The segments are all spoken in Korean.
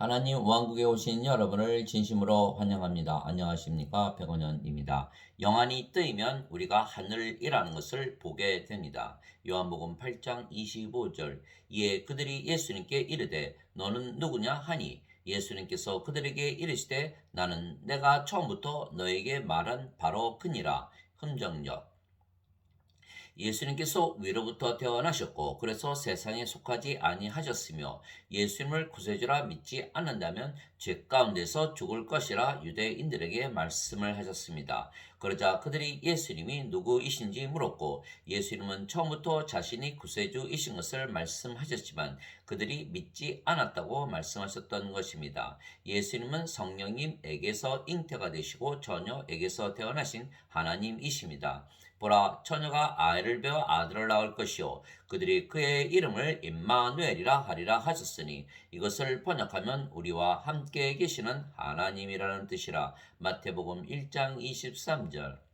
하나님 왕국에 오신 여러분을 진심으로 환영합니다. 안녕하십니까? 백원현입니다. 영안이 뜨이면 우리가 하늘이라는 것을 보게 됩니다. 요한복음 8장 25절 이에 그들이 예수님께 이르되 너는 누구냐 하니 예수님께서 그들에게 이르시되 나는 내가 처음부터 너에게 말한 바로 그니라 흠정역 예수님께서 위로부터 태어나셨고 그래서 세상에 속하지 아니하셨으며 예수님을 구세주라 믿지 않는다면 죄 가운데서 죽을 것이라 유대인들에게 말씀을 하셨습니다. 그러자 그들이 예수님이 누구이신지 물었고 예수님은 처음부터 자신이 구세주이신 것을 말씀하셨지만 그들이 믿지 않았다고 말씀하셨던 것입니다. 예수님은 성령님에게서 잉태가 되시고 처녀에게서 태어나신 하나님이십니다. 보라 처녀가 아이를 배워 아들을 낳을 것이요 그들이 그의 이름을 임마누엘이라 하리라 하셨으니 이것을 번역하면 우리와 함께 계시는 하나님이라는 뜻이라 마태복음 1장 23절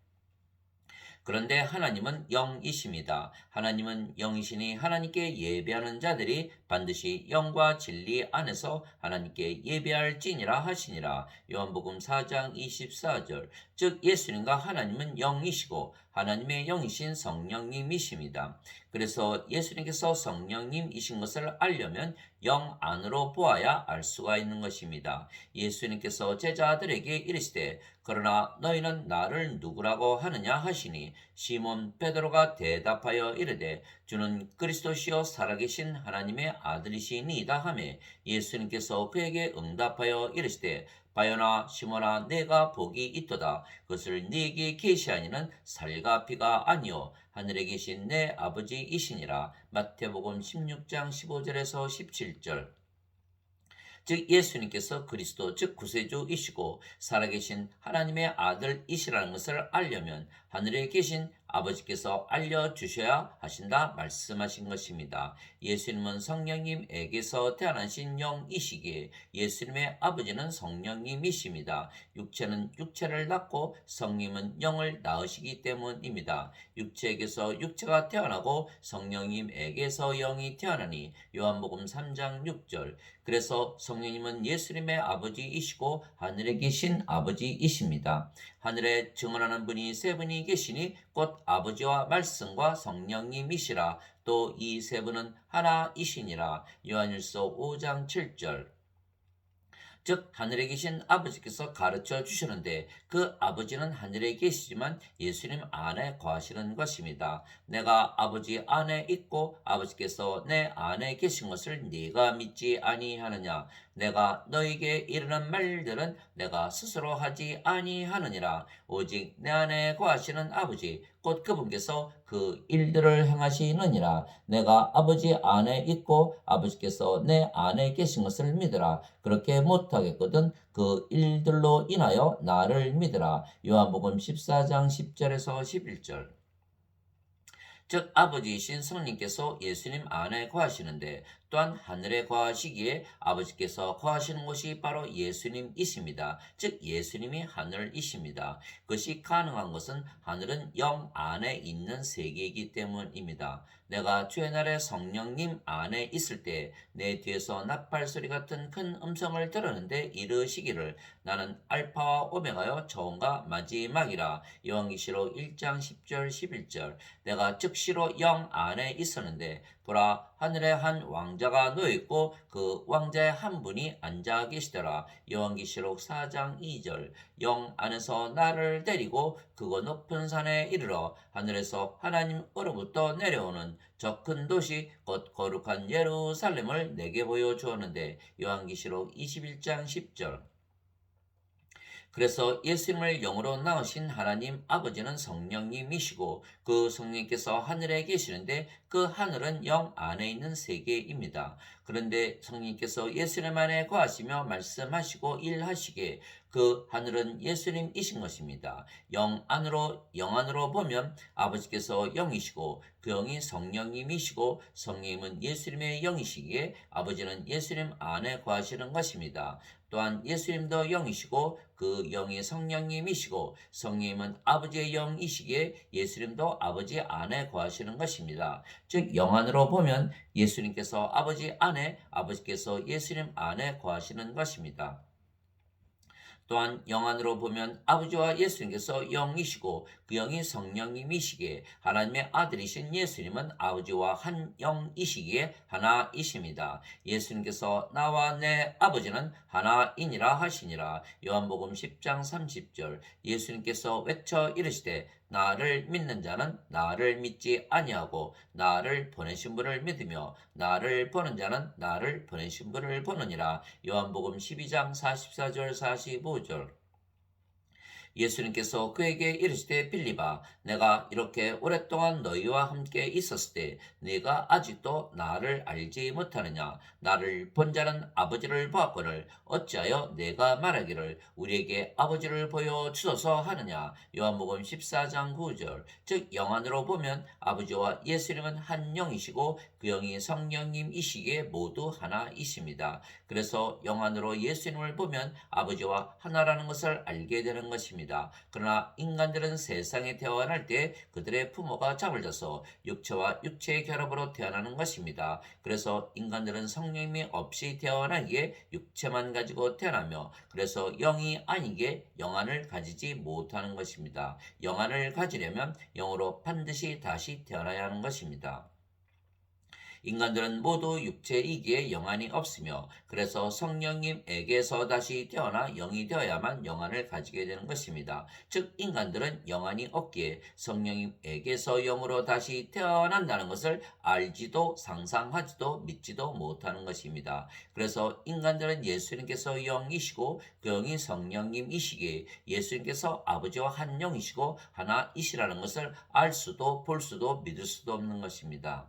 그런데 하나님은 영이십니다. 하나님은 영이시니 하나님께 예배하는 자들이 반드시 영과 진리 안에서 하나님께 예배할지니라 하시니라. 요한복음 4장 24절. 즉 예수님과 하나님은 영이시고 하나님의 영이신 성령님이십니다. 그래서 예수님께서 성령님이신 것을 알려면 영 안으로 보아야 알 수가 있는 것입니다. 예수님께서 제자들에게 이르시되 그러나 너희는 나를 누구라고 하느냐 하시니 시몬 베드로가 대답하여 이르되 주는 그리스도시요 살아계신 하나님의 아들이시니이다 하매 예수님께서 그에게 응답하여 이르시되 바요나 시몬아 내가 복이 있도다. 그것을 네게 계시하니는 살과 피가 아니요 하늘에 계신 내 아버지이시니라. 마태복음 16장 15절에서 17절 즉 예수님께서 그리스도 즉 구세주이시고 살아계신 하나님의 아들이시라는 것을 알려면 하늘에 계신 아버지께서 알려주셔야 하신다 말씀하신 것입니다. 예수님은 성령님에게서 태어나신 영이시기에 예수님의 아버지는 성령님이십니다. 육체는 육체를 낳고 성님은 영을 낳으시기 때문입니다. 육체에게서 육체가 태어나고 성령님에게서 영이 태어나니 요한복음 3장 6절 그래서 성령님은 예수님의 아버지이시고 하늘에 계신 아버지이십니다. 하늘에 증언하는 분이 세 분이 계시니 곧 아버지와 말씀과 성령님이시라. 또 이 세 분은 하나이시니라. 요한일서 5장 7절. 즉 하늘에 계신 아버지께서 가르쳐 주셨는데 그 아버지는 하늘에 계시지만 예수님 안에 거하시는 것입니다. 내가 아버지 안에 있고 아버지께서 내 안에 계신 것을 네가 믿지 아니하느냐 내가 너에게 이르는 말들은 내가 스스로 하지 아니하느니라. 오직 내 안에 거하시는 아버지 곧 그분께서 그 일들을 행하시느니라. 내가 아버지 안에 있고 아버지께서 내 안에 계신 것을 믿으라. 그렇게 못하겠거든 그 일들로 인하여 나를 믿으라. 요한복음 14장 10절에서 11절. 즉 아버지이신 성령께서 예수님 안에 거하시는데 또한 하늘에 거하시기에 아버지께서 거하시는 곳이 바로 예수님이십니다. 즉 예수님이 하늘이십니다. 그것이 가능한 것은 하늘은 영 안에 있는 세계이기 때문입니다. 내가 주의 날에 성령님 안에 있을 때 내 뒤에서 나팔 소리 같은 큰 음성을 들었는데 이르시기를 나는 알파와 오메가요 처음과 마지막이라 요한기시록 1장 10절 11절 내가 즉시로 영 안에 있었는데 보라 하늘에 한 왕자가 놓여 있고 그 왕자의 한 분이 앉아 계시더라. 요한기시록 4장 2절. 영 안에서 나를 데리고 그거 높은 산에 이르러 하늘에서 하나님으로부터 내려오는 저 큰 도시 곧 거룩한 예루살렘을 내게 보여 주었는데 요한기시록 21장 10절 그래서 예수님을 영으로 낳으신 하나님 아버지는 성령님이시고 그 성령께서 하늘에 계시는데 그 하늘은 영 안에 있는 세계입니다. 그런데 성령께서 예수님 안에 거하시며 말씀하시고 일하시기에 그 하늘은 예수님이신 것입니다. 영 안으로 영 안으로 보면 아버지께서 영이시고 그 영이 성령님이시고 성령님은 예수님의 영이시기에 아버지는 예수님 안에 거하시는 것입니다. 또한 예수님도 영이시고 그 영이 성령님이시고 성령님은 아버지의 영이시기에 예수님도 아버지 안에 거하시는 것입니다. 즉 영안으로 보면 예수님께서 아버지 안에, 아버지께서 예수님 안에 거하시는 것입니다. 또한 영안으로 보면 아버지와 예수님께서 영이시고 그 영이 성령님이시기에 하나님의 아들이신 예수님은 아버지와 한 영이시기에 하나이십니다. 예수님께서 나와 내 아버지는 하나이니라 하시니라. 요한복음 10장 30절 예수님께서 외쳐 이르시되 나를 믿는 자는 나를 믿지 아니하고 나를 보내신 분을 믿으며 나를 보는 자는 나를 보내신 분을 보느니라. 요한복음 12장 44절 45절 예수님께서 그에게 이르시되 빌리바 내가 이렇게 오랫동안 너희와 함께 있었을 때 네가 아직도 나를 알지 못하느냐? 나를 본 자는 아버지를 보았거늘 어찌하여 내가 말하기를 우리에게 아버지를 보여 주소서 하느냐? 요한복음 14장 9절. 즉 영안으로 보면 아버지와 예수님은 한 영이시고 그 영이 성령님이시기에 모두 하나이십니다. 그래서 영안으로 예수님을 보면 아버지와 하나라는 것을 알게 되는 것입니다 것입니다. 그러나 인간들은 세상에 태어날 때 그들의 부모가 잠을 자서 육체와 육체의 결합으로 태어나는 것입니다. 그래서 인간들은 성령이 없이 태어나기에 육체만 가지고 태어나며 그래서 영이 아니게 영안을 가지지 못하는 것입니다. 영안을 가지려면 영으로 반드시 다시 태어나야 하는 것입니다. 인간들은 모두 육체이기에 영안이 없으며 그래서 성령님에게서 다시 태어나 영이 되어야만 영안을 가지게 되는 것입니다. 즉 인간들은 영안이 없기에 성령님에게서 영으로 다시 태어난다는 것을 알지도 상상하지도 믿지도 못하는 것입니다. 그래서 인간들은 예수님께서 영이시고 그 영이 성령님이시기에 예수님께서 아버지와 한 영이시고 하나이시라는 것을 알 수도 볼 수도 믿을 수도 없는 것입니다.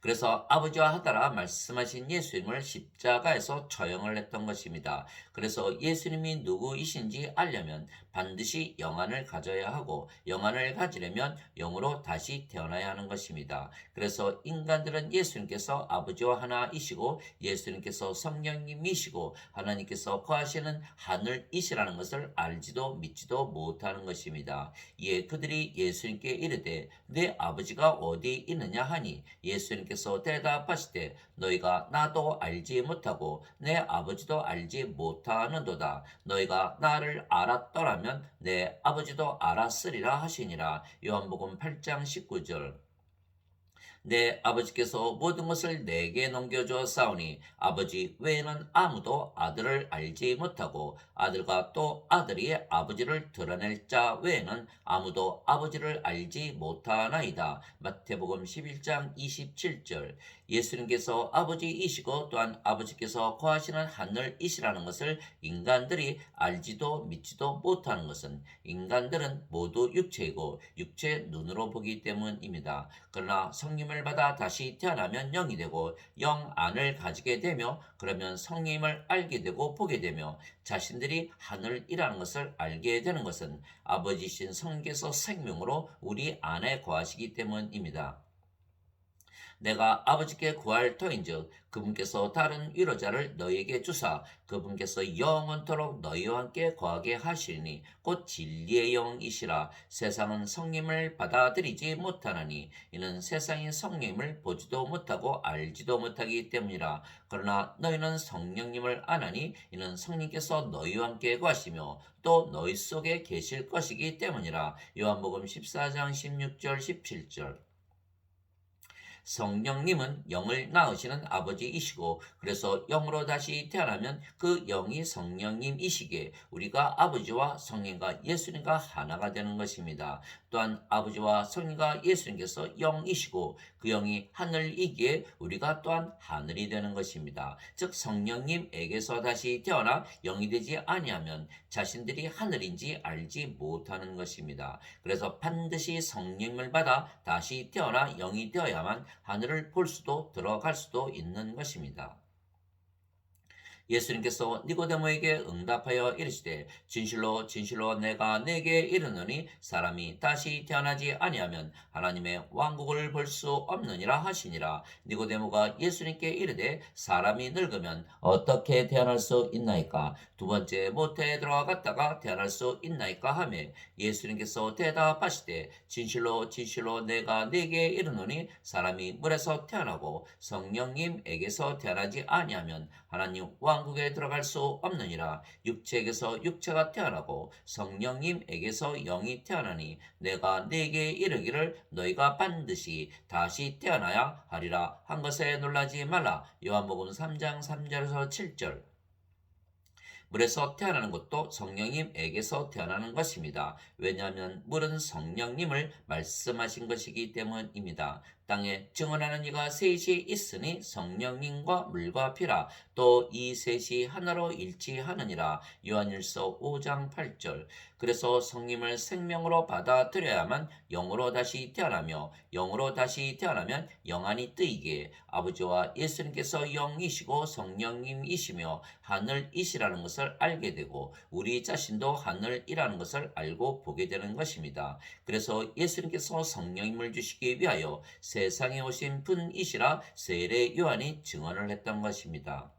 그래서 아버지와 하다라 말씀하신 예수님을 십자가에서 처형을 했던 것입니다. 그래서 예수님이 누구이신지 알려면 반드시 영안을 가져야 하고 영안을 가지려면 영으로 다시 태어나야 하는 것입니다. 그래서 인간들은 예수님께서 아버지와 하나이시고 예수님께서 성령님이시고 하나님께서 거하시는 하늘이시라는 것을 알지도 믿지도 못하는 것입니다. 이에 그들이 예수님께 이르되 내 아버지가 어디 있느냐 하니 예수님 하나님께서 대답하시되 너희가 나도 알지 못하고 내 아버지도 알지 못하는도다. 너희가 나를 알았더라면 내 아버지도 알았으리라 하시니라. 요한복음 8장 19절 내 아버지께서 모든 것을 내게 넘겨주었사오니 아버지 외에는 아무도 아들을 알지 못하고 아들과 또 아들이 아버지를 드러낼 자 외에는 아무도 아버지를 알지 못하나이다. 마태복음 11장 27절 예수님께서 아버지이시고 또한 아버지께서 거하시는 하늘이시라는 것을 인간들이 알지도 믿지도 못하는 것은 인간들은 모두 육체이고 육체 눈으로 보기 때문입니다. 그러나 성님을 받아 다시 태어나면 영이 되고 영 안을 가지게 되며 그러면 성님을 알게 되고 보게 되며 자신들이 하늘이라는 것을 알게 되는 것은 아버지신 성께서 생명으로 우리 안에 거하시기 때문입니다. 내가 아버지께 구할 터인즉 그분께서 다른 위로자를 너희에게 주사 그분께서 영원토록 너희와 함께 거하게 하시니 곧 진리의 영이시라. 세상은 성님을 받아들이지 못하나니 이는 세상이 성님을 보지도 못하고 알지도 못하기 때문이라. 그러나 너희는 성령님을 아나니 이는 성령께서 너희와 함께 거하시며 또 너희 속에 계실 것이기 때문이라. 요한복음 14장 16절 17절 성령님은 영을 낳으시는 아버지이시고 그래서 영으로 다시 태어나면 그 영이 성령님이시기에 우리가 아버지와 성령과 예수님과 하나가 되는 것입니다. 또한 아버지와 성령과 예수님께서 영이시고 그 영이 하늘이기에 우리가 또한 하늘이 되는 것입니다. 즉 성령님에게서 다시 태어나 영이 되지 아니하면 자신들이 하늘인지 알지 못하는 것입니다. 그래서 반드시 성령을 받아 다시 태어나 영이 되어야만 하늘을 볼 수도 들어갈 수도 있는 것입니다. 예수님께서 니고데모에게 응답하여 이르시되 진실로 진실로 내가 내게 이르노니 사람이 다시 태어나지 아니하면 하나님의 왕국을 볼 수 없느니라 하시니라. 니고데모가 예수님께 이르되 사람이 늙으면 어떻게 태어날 수 있나이까? 두 번째 모태에 들어갔다가 태어날 수 있나이까 하매 예수님께서 대답하시되 진실로 진실로 내가 네게 이르노니 사람이 물에서 태어나고 성령님에게서 태어나지 아니하면 하나님 왕 국에 들어갈 수 없느니라 육체에게서 육체가 태어나고 성령님에게서 영이 태어나니 내가 네게 이르기를 너희가 반드시 다시 태어나야 하리라 한 것에 놀라지 말라 요한복음 3장 3절에서 7절 물에서 태어나는 것도 성령님에게서 태어나는 것입니다. 왜냐하면 물은 성령님을 말씀하신 것이기 때문입니다. 땅에 증언하는 이가 셋이 있으니 성령님과 물과 피라. 또 이 셋이 하나로 일치하느니라. 요한일서 5장 8절. 그래서 성님을 생명으로 받아들여야만 영으로 다시 태어나며 영으로 다시 태어나면 영안이 뜨이게. 아버지와 예수님께서 영이시고 성령님이시며 하늘이시라는 것을 알게 되고 우리 자신도 하늘이라는 것을 알고 보게 되는 것입니다. 그래서 예수님께서 성령님을 주시기 위하여 세 상에 오신 분이시라 세례 요한이 증언을 했던 것입니다.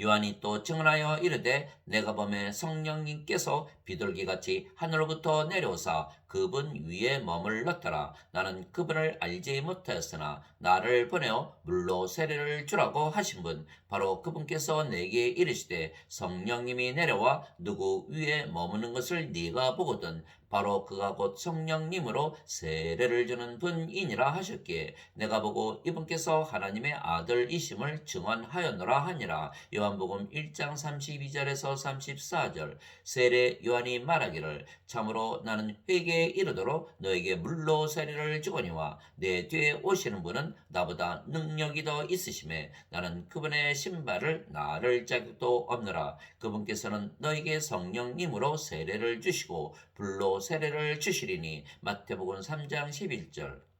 요한이 또 증언하여 이르되 내가 범에 성령님께서 비둘기같이 하늘로부터 내려오사 그분 위에 머물렀더라. 나는 그분을 알지 못하였으나 나를 보내어 물로 세례를 주라고 하신 분. 바로 그분께서 내게 이르시되 성령님이 내려와 누구 위에 머무는 것을 네가 보거든 바로 그가 곧 성령님으로 세례를 주는 분이니라 하셨기에 내가 보고 이분께서 하나님의 아들이심을 증언하였노라 하니라. 요한복음 1장 32절에서 34절. 세례 요한이 말하기를 참으로 나는 회개 에 이르도록 너에게 물로 세례를 주거니와 내 뒤에 오시는 분은 나보다 능력이 더 있으심에 나는 그분의 신발을 나를 자격도 없느라. 그분께서는 너에게 성령님으로 세례를 주시고 불로 세례를 주시리니 마태복음 3장 11절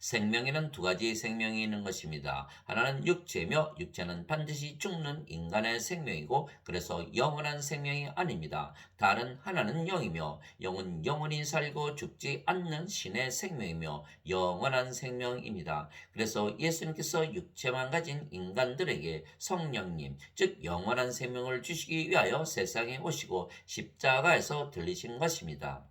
생명에는 두 가지 생명이 있는 것입니다. 하나는 육체며 육체는 반드시 죽는 인간의 생명이고 그래서 영원한 생명이 아닙니다. 다른 하나는 영이며 영은 영원히 살고 죽지 않는 신의 생명이며 영원한 생명입니다. 그래서 예수님께서 육체만 가진 인간들에게 성령님, 즉 영원한 생명을 주시기 위하여 세상에 오시고 십자가에서 들리신 것입니다.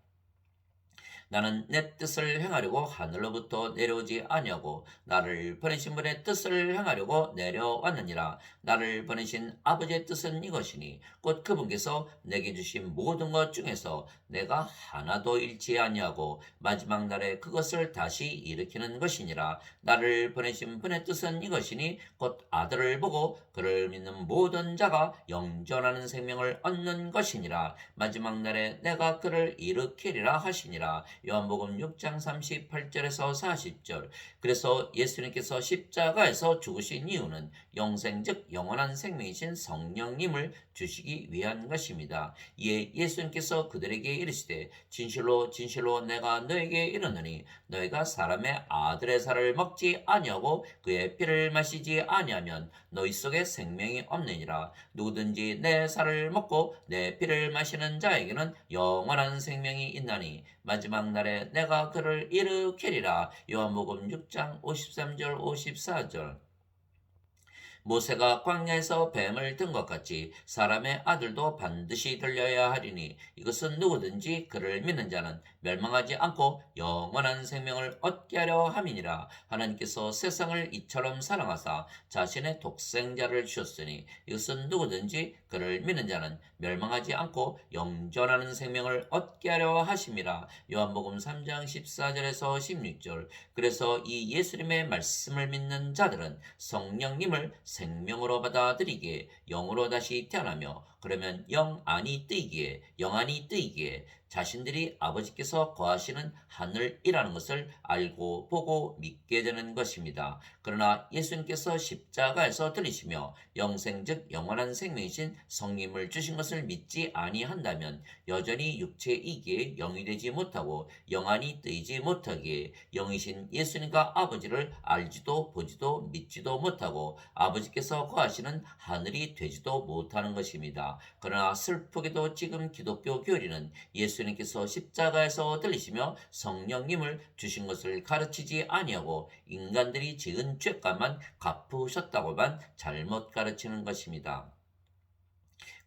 나는 내 뜻을 행하려고 하늘로부터 내려오지 아니하고 나를 보내신 분의 뜻을 행하려고 내려왔느니라. 나를 보내신 아버지의 뜻은 이것이니 곧 그분께서 내게 주신 모든 것 중에서 내가 하나도 잃지 아니하고 마지막 날에 그것을 다시 일으키는 것이니라. 나를 보내신 분의 뜻은 이것이니 곧 아들을 보고 그를 믿는 모든 자가 영전하는 생명을 얻는 것이니라. 마지막 날에 내가 그를 일으키리라 하시니라 요한복음 6장 38절에서 40절. 그래서 예수님께서 십자가에서 죽으신 이유는 영생 즉 영원한 생명이신 성령님을 주시기 위한 것입니다. 이에 예수님께서 그들에게 이르시되 진실로 진실로 내가 너에게 이르노니 너희가 사람의 아들의 살을 먹지 아니하고 그의 피를 마시지 아니하면 너희 속에 생명이 없느니라. 누구든지 내 살을 먹고 내 피를 마시는 자에게는 영원한 생명이 있나니 마지막 날에 내가 그를 일으키리라. 요한복음 6장 53절 54절 모세가 광야에서 뱀을 든 것 같이 사람의 아들도 반드시 들려야 하리니 이것은 누구든지 그를 믿는 자는 멸망하지 않고 영원한 생명을 얻게 하려 함이니라. 하나님께서 세상을 이처럼 사랑하사 자신의 독생자를 주셨으니 이것은 누구든지 그를 믿는 자는 멸망하지 않고 영전하는 생명을 얻게 하려 하심이라. 요한복음 3장 14절에서 16절. 그래서 이 예수님의 말씀을 믿는 자들은 성령님을 생명으로 받아들이기에 영으로 다시 태어나며 그러면 영 안이 뜨이기에 영 안이 뜨이기에 자신들이 아버지께서 거하시는 하늘이라는 것을 알고 보고 믿게 되는 것입니다. 그러나 예수님께서 십자가에서 들리시며 영생 즉 영원한 생명이신 성님을 주신 것을 믿지 아니한다면 여전히 육체이기에 영이 되지 못하고 영안이 뜨이지 못하기에 영이신 예수님과 아버지를 알지도 보지도 믿지도 못하고 아버지 아버지께서 거하시는 하늘이 되지도 못하는 것입니다. 그러나 슬프게도 지금 기독교 교리는 예수 님께서 십자가에서 들리시며 성령님을 주신 것을 가르치지 아니하고 인간들이 지은 죄값만 갚으셨다고만 잘못 가르치는 것입니다.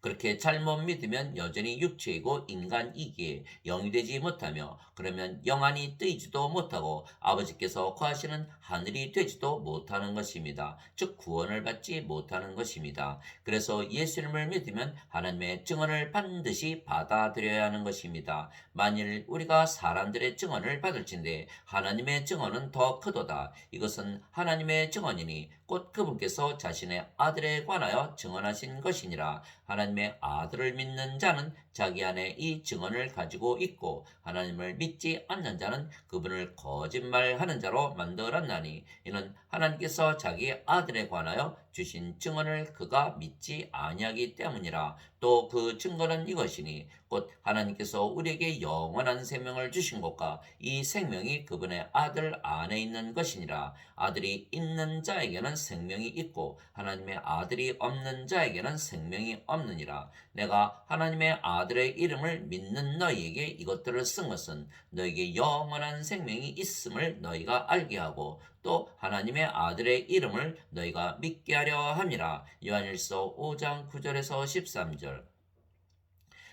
그렇게 잘못 믿으면 여전히 육체이고 인간이기에 영이 되지 못하며 그러면 영안이 뜨이지도 못하고 아버지께서 거하시는 하늘이 되지도 못하는 것입니다. 즉 구원을 받지 못하는 것입니다. 그래서 예수님을 믿으면 하나님의 증언을 반드시 받아들여야 하는 것입니다. 만일 우리가 사람들의 증언을 받을진데 하나님의 증언은 더 크도다. 이것은 하나님의 증언이니 곧 그분께서 자신의 아들에 관하여 증언하신 것이니라. 하나님의 아들을 믿는 자는 자기 안에 이 증언을 가지고 있고 하나님을 믿지 않는 자는 그분을 거짓말하는 자로 만들었나니 이는 하나님께서 자기 아들에 관하여 주신 증언을 그가 믿지 아니하기 때문이라. 또 그 증거는 이것이니 곧 하나님께서 우리에게 영원한 생명을 주신 것과 이 생명이 그분의 아들 안에 있는 것이니라. 아들이 있는 자에게는 생명이 있고 하나님의 아들이 없는 자에게는 생명이 없느니라. 내가 하나님의 아들의 이름을 믿는 너희에게 이것들을 쓴 것은 너에게 영원한 생명이 있음을 너희가 알게 하고 또 하나님의 아들의 이름을 너희가 믿게 하려 함이라. 요한일서 5장 9절에서 13절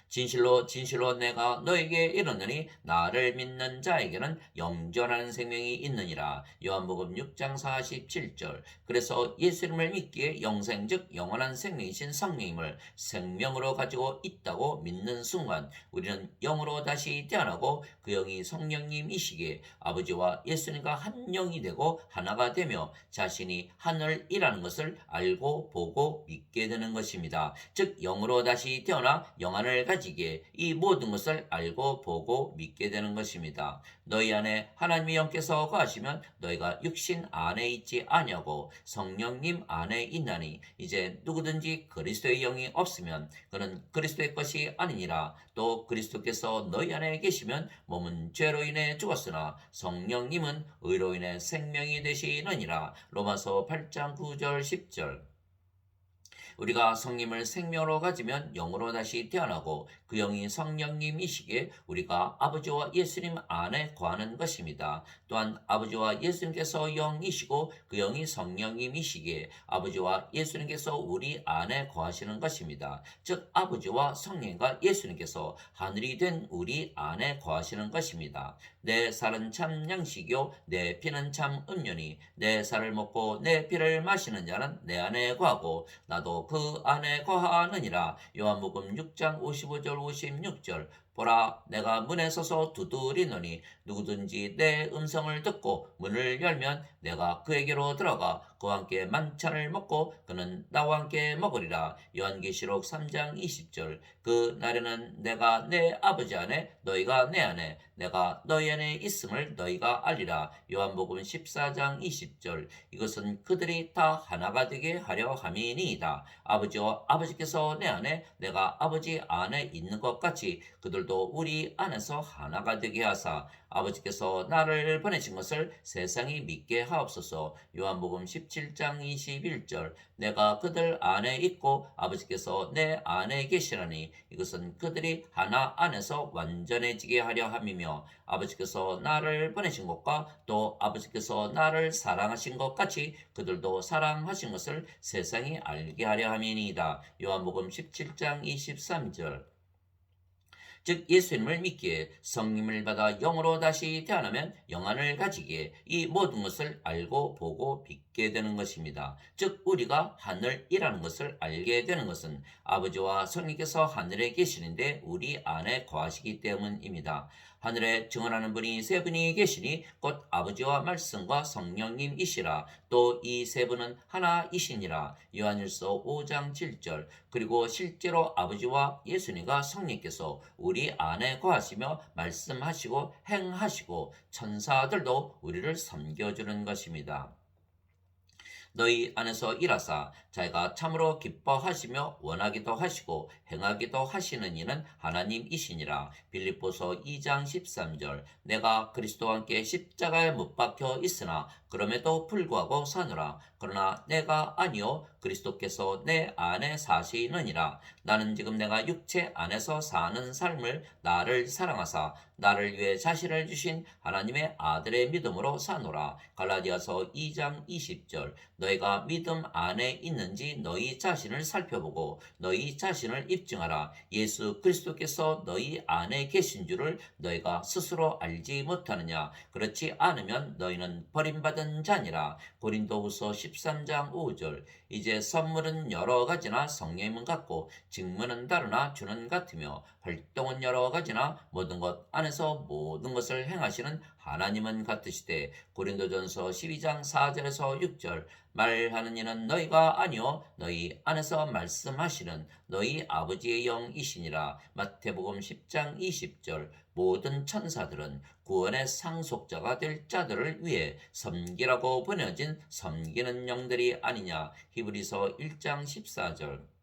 진실로 진실로 내가 너에게 이르노니 나를 믿는 자에게는 영전하는 생명이 있느니라. 요한복음 6장 47절. 그래서 예수님을 믿기에 영생 즉 영원한 생명이신 성령님을 생명으로 가지고 있다고 믿는 순간 우리는 영으로 다시 태어나고 그 영이 성령님이시기에 아버지와 예수님과 한 영이 되고 하나가 되며 자신이 하늘이라는 것을 알고 보고 믿게 되는 것입니다. 즉 영으로 다시 태어나 영안을 가지 가지기에 이 모든 것을 알고 보고 믿게 되는 것입니다. 너희 안에 하나님의 영께서 거하시면 너희가 육신 안에 있지 아니하고 성령님 안에 있나니 이제 누구든지 그리스도의 영이 없으면 그는 그리스도의 것이 아니니라. 또 그리스도께서 너희 안에 계시면 몸은 죄로 인해 죽었으나 성령님은 의로 인해 생명이 되시느니라. 로마서 8장 9절 10절 우리가 성님을 생명으로 가지면 영으로 다시 태어나고 그 영이 성령님이시기에 우리가 아버지와 예수님 안에 거하는 것입니다. 또한 아버지와 예수님께서 영이시고 그 영이 성령님이시기에 아버지와 예수님께서 우리 안에 거하시는 것입니다. 즉 아버지와 성령과 예수님께서 하늘이 된 우리 안에 거하시는 것입니다. 내 살은 참 양식이요 내 피는 참 음료니 내 살을 먹고 내 피를 마시는 자는 내 안에 거하고 나도 그 안에 거하느니라. 요한복음 6장 55절 56절 보라 내가 문에 서서 두드리노니 누구든지 내 음성을 듣고 문을 열면 내가 그에게로 들어가 그와 함께 만찬을 먹고 그는 나와 함께 먹으리라. 요한계시록 3장 20절. 그 날에는 내가 내 아버지 안에 너희가 내 안에 내가 너희 안에 있음을 너희가 알리라. 요한복음 14장 20절. 이것은 그들이 다 하나가 되게 하려 함이니이다. 아버지와 아버지께서 내 안에 내가 아버지 안에 있는 것 같이 그들 그들도 우리 안에서 하나가 되게 하사 아버지께서 나를 보내신 것을 세상이 믿게 하옵소서. 요한복음 17장 21절 내가 그들 안에 있고 아버지께서 내 안에 계시라니 이것은 그들이 하나 안에서 완전해지게 하려 함이며 아버지께서 나를 보내신 것과 또 아버지께서 나를 사랑하신 것 같이 그들도 사랑하신 것을 세상이 알게 하려 함이니이다. 요한복음 17장 23절 즉 예수님을 믿기에 성님을 받아 영으로 다시 태어나면 영안을 가지기에 이 모든 것을 알고 보고 믿게 되는 것입니다. 즉 우리가 하늘이라는 것을 알게 되는 것은 아버지와 성령께서 하늘에 계시는데 우리 안에 거하시기 때문입니다. 하늘에 증언하는 분이 세 분이 계시니 곧 아버지와 말씀과 성령님이시라. 또 이 세 분은 하나이시니라. 요한일서 5장 7절. 그리고 실제로 아버지와 예수님과 성령께서 우리 안에 거하시며 말씀하시고 행하시고 천사들도 우리를 섬겨주는 것입니다. 너희 안에서 일하사 자기가 참으로 기뻐하시며 원하기도 하시고 행하기도 하시는 이는 하나님이시니라. 빌립보서 2장 13절 내가 그리스도와 함께 십자가에 못 박혀 있으나 그럼에도 불구하고 사느라 그러나 내가 아니요 그리스도께서 내 안에 사시느니라 나는 지금 내가 육체 안에서 사는 삶을 나를 사랑하사 나를 위해 자신을 주신 하나님의 아들의 믿음으로 사노라. 갈라디아서 2장 20절. 너희가 믿음 안에 있는지 너희 자신을 살펴보고 너희 자신을 입증하라. 예수 그리스도께서 너희 안에 계신 줄을 너희가 스스로 알지 못하느냐. 그렇지 않으면 너희는 버림받 은 자니라. 고린도후서 13장 5절. 이제 선물은 여러 가지나 성령은 같고 직무는 다르나 주는 같으며 활동은 여러 가지나 모든 것 안에서 모든 것을 행하시는 하나님은 같으시되 고린도전서 12장 4절에서 6절 말하는 이는 너희가 아니요 너희 안에서 말씀하시는 너희 아버지의 영이시니라. 마태복음 10장 20절. 모든 천사들은 구원의 상속자가 될 자들을 위해 섬기라고 보내진 섬기는 영들이 아니냐. 히브리서 1장 14절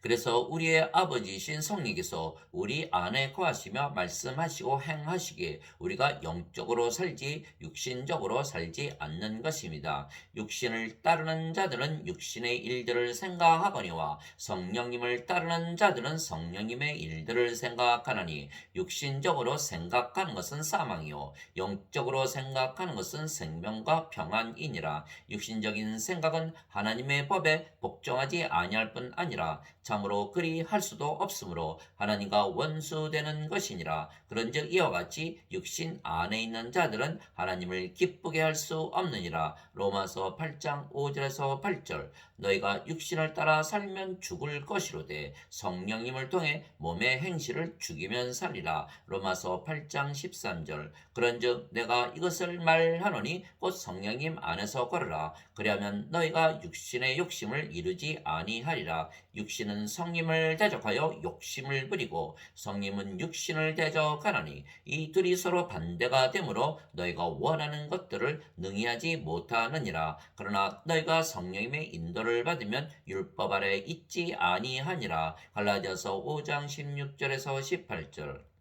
그래서 우리의 아버지이신 성령께서 우리 안에 거하시며 말씀하시고 행하시기에 우리가 영적으로 살지 육신적으로 살지 않는 것입니다. 육신을 따르는 자들은 육신의 일들을 생각하거니와 성령님을 따르는 자들은 성령님의 일들을 생각하나니 육신적으로 생각하는 것은 사망이요 영적으로 생각하는 것은 생명과 평안이니라 육신적인 생각은 하나님의 법에 복종하지 아니할 뿐 아니라 참으로 그리 할 수도 없으므로 하나님과 원수되는 것이니라. 그런즉 이와 같이 육신 안에 있는 자들은 하나님을 기쁘게 할 수 없느니라. 로마서 8장 5절에서 8절. 너희가 육신을 따라 살면 죽을 것이로되 성령님을 통해 몸의 행실을 죽이면 살리라. 로마서 8장 13절. 그런즉 내가 이것을 말하노니 곧 성령님 안에서 걸으라. 그리하면 너희가 육신의 욕심을 이루지 아니하리라. 육신은 성님을 대적하여 욕심을 부리고 성님은 육신을 대적하나니 이 둘이 서로 반대가 되므로 너희가 원하는 것들을 능히 하지 못하느니라. 그러나 너희가 성령님의 인도를 받으면 율법 아래 있지 아니하니라. 갈라디아서 5장 16절에서 18절.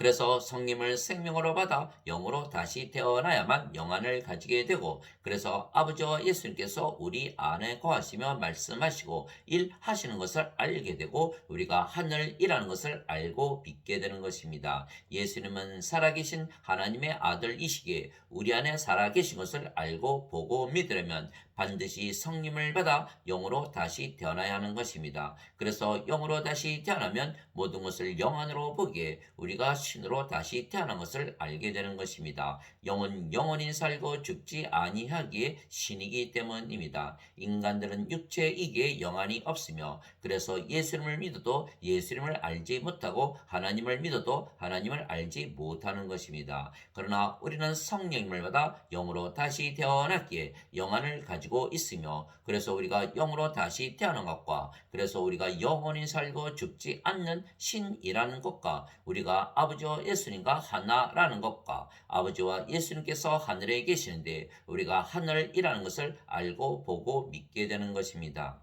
그래서 성님을 생명으로 받아 영으로 다시 태어나야만 영안을 가지게 되고 그래서 아버지와 예수님께서 우리 안에 거하시며 말씀하시고 일하시는 것을 알게 되고 우리가 하늘이라는 것을 알고 믿게 되는 것입니다. 예수님은 살아계신 하나님의 아들이시기에 우리 안에 살아계신 것을 알고 보고 믿으려면 반드시 성님을 받아 영으로 다시 태어나야 하는 것입니다. 그래서 영으로 다시 태어나면 모든 것을 영 안으로 보기에 우리가 신으로 다시 태어난 것을 알게 되는 것입니다. 영은 영원히 살고 죽지 아니하기에 신이기 때문입니다. 인간들은 육체이기에 영안이 없으며 그래서 예수님을 믿어도 예수님을 알지 못하고 하나님을 믿어도 하나님을 알지 못하는 것입니다. 그러나 우리는 성령님을 받아 영으로 다시 태어났기에 영안을 가지고 가지고 있으며 그래서 우리가 영으로 다시 태어난 것과 그래서 우리가 영원히 살고 죽지 않는 신이라는 것과 우리가 아버지와 예수님과 하나라는 것과 아버지와 예수님께서 하늘에 계시는데 우리가 하늘이라는 것을 알고 보고 믿게 되는 것입니다.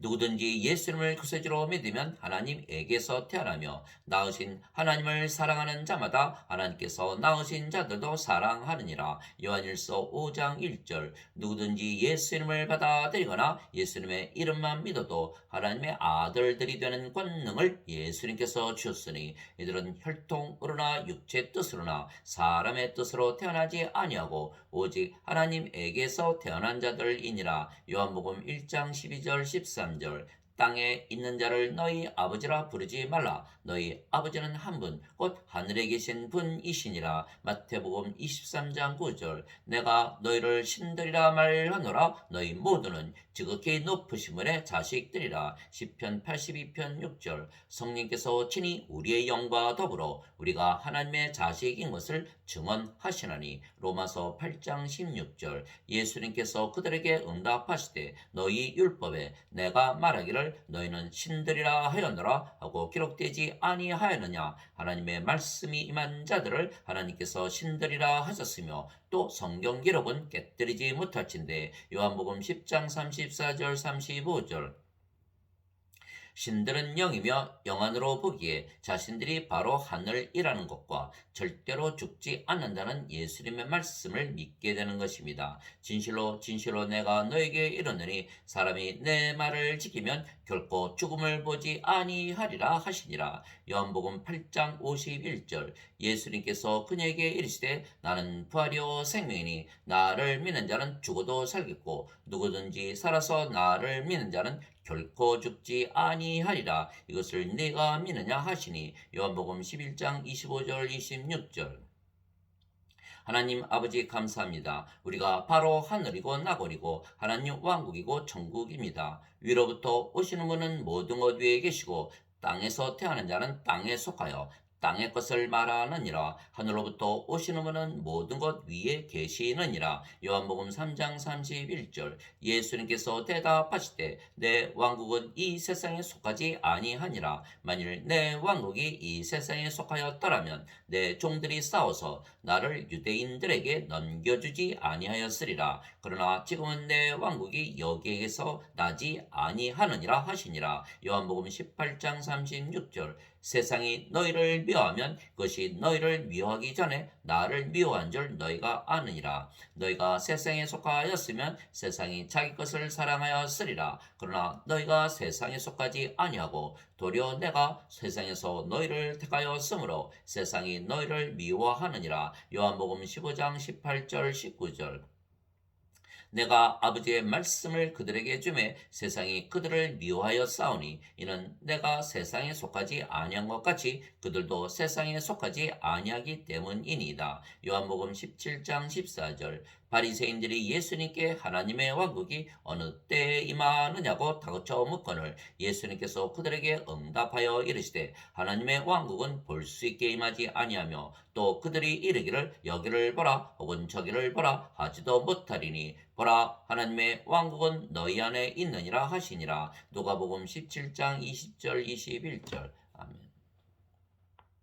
누구든지 예수님을 구세주로 믿으면 하나님에게서 태어나며 낳으신 하나님을 사랑하는 자마다 하나님께서 낳으신 자들도 사랑하느니라. 요한일서 5장 1절 누구든지 예수님을 받아들이거나 예수님의 이름만 믿어도 하나님의 아들들이 되는 권능을 예수님께서 주셨으니 이들은 혈통으로나 육체 뜻으로나 사람의 뜻으로 태어나지 아니하고 오직 하나님에게서 태어난 자들이니라. 요한복음 1장 12절 13 13절 땅에 있는 자를 너희 아버지라 부르지 말라. 너희 아버지는 한 분, 곧 하늘에 계신 분이시니라. 마태복음 23장 9절. 내가 너희를 신들이라 말하노라. 너희 모두는 지극히 높으신 분의 자식들이라. 10편 82편 6절. 성령께서 친히 우리의 영과 더불어 우리가 하나님의 자식인 것을 증언하시나니. 로마서 8장 16절. 예수님께서 그들에게 응답하시되 너희 율법에 내가 말하기를 너희는 신들이라 하였노라 하고 기록되지 아니하였느냐 하나님의 말씀이 임한 자들을 하나님께서 신들이라 하셨으며 또 성경 기록은 깨뜨리지 못할진데 요한복음 10장 34절 35절 신들은 영이며 영안으로 보기에 자신들이 바로 하늘이라는 것과 절대로 죽지 않는다는 예수님의 말씀을 믿게 되는 것입니다. 진실로 진실로 내가 너에게 이르노니 사람이 내 말을 지키면 결코 죽음을 보지 아니하리라 하시니라. 요한복음 8장 51절 예수님께서 그녀에게 이르시되 나는 부활이요 생명이니 나를 믿는 자는 죽어도 살겠고 누구든지 살아서 나를 믿는 자는 결코 죽지 아니하리라 이것을 네가 믿느냐 하시니 요한복음 11장 25절 26절 하나님 아버지 감사합니다. 우리가 바로 하늘이고 나골이고 하나님 왕국이고 천국입니다. 위로부터 오시는 분은 모든 것 위에 계시고 땅에서 태어난 자는 땅에 속하여 땅의 것을 말하느니라. 하늘로부터 오시는 분은 모든 것 위에 계시느니라. 요한복음 3장 31절. 예수님께서 대답하시되 내 왕국은 이 세상에 속하지 아니하니라. 만일 내 왕국이 이 세상에 속하였더라면 내 종들이 싸워서 나를 유대인들에게 넘겨주지 아니하였으리라. 그러나 지금은 내 왕국이 여기에서 나지 아니하느니라 하시니라. 요한복음 18장 36절 세상이 너희를 미워하면 그것이 너희를 미워하기 전에 나를 미워한 줄 너희가 아느니라. 너희가 세상에 속하였으면 세상이 자기 것을 사랑하였으리라. 그러나 너희가 세상에 속하지 아니하고 도리어 내가 세상에서 너희를 택하였으므로 세상이 너희를 미워하느니라. 요한복음 15장 18절 19절 내가 아버지의 말씀을 그들에게 주매 세상이 그들을 미워하여 싸우니 이는 내가 세상에 속하지 아니한 것 같이 그들도 세상에 속하지 아니하기 때문이니이다. 요한복음 17장 14절 바리새인들이 예수님께 하나님의 왕국이 어느 때에 임하느냐고 다그쳐 묻거늘 예수님께서 그들에게 응답하여 이르시되 하나님의 왕국은 볼 수 있게 임하지 아니하며 또 그들이 이르기를 여기를 보라 혹은 저기를 보라 하지도 못하리니 보라 하나님의 왕국은 너희 안에 있느니라 하시니라. 누가복음 17장 20절 21절